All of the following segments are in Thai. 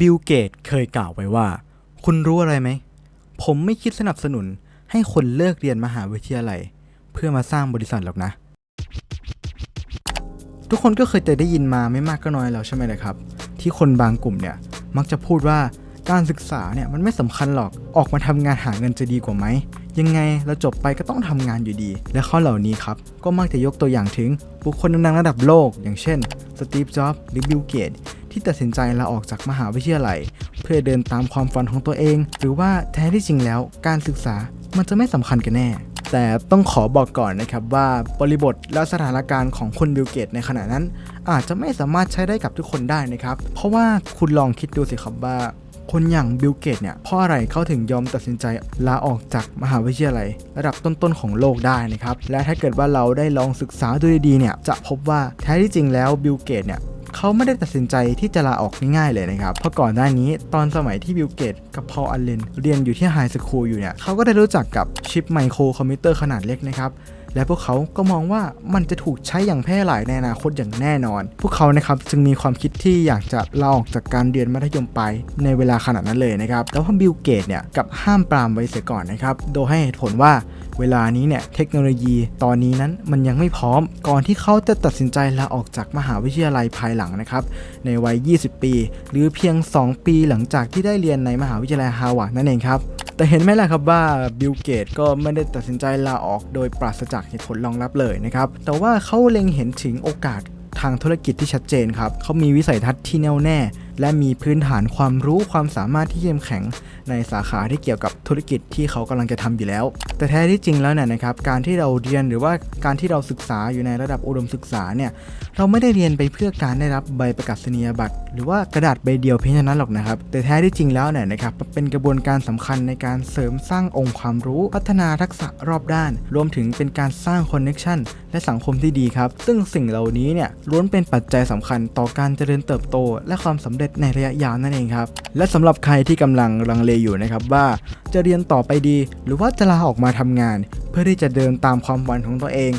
บิลเกตเคยกล่าวไว้ว่า คุณรู้อะไรไหม ผมไม่คิดสนับสนุนให้คนเลิกเรียนมหาวิทยาลัย เพื่อมาสร้างบริษัทหรอกนะ ทุกคนก็เคยจะได้ยินมาไม่มากก็น้อยแล้วใช่ไหมล่ะครับ ที่คนบางกลุ่มเนี่ย มักจะพูดว่าการศึกษาเนี่ยมันไม่สำคัญหรอกออกมาทำงานหาเงินจะดีกว่าไหม ยังไงเราจบไปก็ต้องทำงานอยู่ดี และข้อเหล่านี้ครับ ก็มักจะยกตัวอย่างถึงบุคคลดังๆระดับโลก อย่างเช่นสตีฟ จ็อบส์หรือบิลเกต ที่ตัดสินใจลาออกจากมหาวิทยาลัย เพื่อเดินตามความฝันของตัวเอง หรือว่าแท้ที่จริงแล้วการศึกษามันจะไม่สำคัญกันแน่ แต่ต้องขอบอกก่อนนะครับว่าบริบทและสถานการณ์ของคุณบิลเกตในขณะนั้น อาจจะไม่สามารถใช้ได้กับทุกคนได้นะครับ เพราะว่าคุณลองคิดดูสิครับว่าคนอย่างบิลเกตเนี่ยเพราะอะไรเขาถึงยอมตัดสินใจลาออกจากมหาวิทยาลัย ระดับต้นๆของโลกได้นะครับ และถ้าเกิดว่าเราได้ลองศึกษาดูดีๆเนี่ยจะพบว่าแท้ที่จริงแล้วบิลเกตเนี่ย เขาไม่ได้ตัดสินใจที่จะลาออกง่ายๆเลยนะครับ เพราะก่อนหน้านี้ตอนสมัยที่บิลเกตกับพอลอัลเลนเรียนอยู่ที่ไฮสคูลอยู่เนี่ยเขาก็ได้รู้จักกับชิปไมโครคอมพิวเตอร์ขนาดเล็กนะครับและพวกเขาก็มองว่ามันจะถูกใช้อย่างแพร่หลายในอนาคตอย่างแน่นอน พวกเขานะครับจึงมีความคิดที่อยากจะลาออกจากการเรียนมัธยมไปในเวลาขนาดนั้นเลยนะครับแต่ว่าบิลเกตเนี่ยกับห้ามปรามไว้เสียก่อนนะครับ โดยให้เหตุผลว่า เวลานี้เนี่ยเทคโนโลยีตอนนี้นั้นมันยังไม่พร้อม ก่อนที่เขาจะตัดสินใจลาออกจากมหาวิทยาลัยภายหลังนะครับ ในวัย 20 ปี หรือเพียง 2 ปีหลังจากที่ได้เรียนในมหาวิทยาลัยฮาวาดนั่นเองครับแต่เห็นไหมล่ะครับว่าบิลเกตก็ไม่ได้ตัดสินใจลาออกโดยปราศจากเหตุผลรองรับเลยนะครับ แต่ว่าเขาเล็งเห็นถึงโอกาสทางธุรกิจที่ชัดเจนครับ เขามีวิสัยทัศน์ที่แน่วแน่ และมีพื้นฐานความรู้ความสามารถที่เข้มแข็ง ในสาขาที่เกี่ยวกับธุรกิจที่เขากำลังจะทำอยู่แล้ว แต่แท้ที่จริงแล้วเนี่ยนะครับการที่เราเรียนหรือว่าการที่เราศึกษาอยู่ในระดับอุดมศึกษาเนี่ยเราไม่ได้เรียนไปเพื่อการได้รับใบประกาศนียบัตร หรือว่ากระดาษใบเดียวเพียงเท่านั้นหรอกนะครับ แต่แท้ที่จริงแล้วเนี่ยนะครับเป็นกระบวนการสำคัญในการเสริมสร้างองค์ความรู้ พัฒนาทักษะรอบด้าน รวมถึงเป็นการสร้างคอนเน็ชันและสังคมที่ดีครับ ซึ่งสิ่งเหล่านี้เนี่ยล้วนเป็นปัจจัยสำคัญต่อการเจริญเติบโต และความสำเร็จในระยะยาวนั่นเองครับและสำหรับใครที่กำลังลังเลอยู่นะครับว่าจะเรียนต่อไปดี หรือว่าจะลาออกมาทำงาน เพื่อที่จะเดินตามความฝันของตัวเอง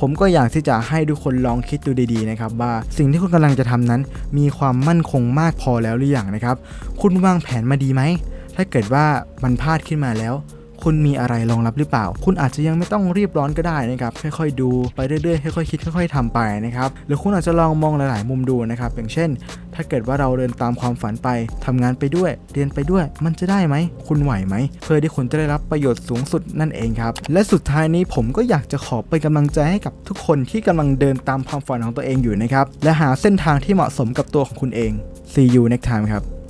ผมก็อยากที่จะให้ทุกคนลองคิดดูดีๆนะครับว่าสิ่งที่คุณกำลังจะทำนั้น มีความมั่นคงมากพอแล้วหรือยังนะครับ คุณวางแผนมาดีไหมถ้าเกิดว่ามันพลาดขึ้นมาแล้ว คุณมีอะไรรองรับหรือเปล่า คุณอาจจะยังไม่ต้องรีบร้อนก็ได้นะครับค่อยๆดูไปเรื่อยๆค่อยๆคิดค่อย ๆทำไปนะครับหรือคุณอาจจะลองมองหลายๆ มุมดูนะครับอย่างเช่น ถ้าเกิดว่าเราเดินตามความฝันไปทำงานไปด้วย เรียนไปด้วยมันจะได้ไหมคุณไหวไหมเพื่อที่คุณจะได้รับประโยชน์สูงสุดนั่นเองครับและสุดท้ายนี้ผมก็อยากจะขอเป็นกำลังใจให้กับทุกคนที่กำลังเดินตามความฝันของตัวเองอยู่นะครับและหาเส้นทางที่เหมาะสมกับตัวของคุณเอง See you next time ครับ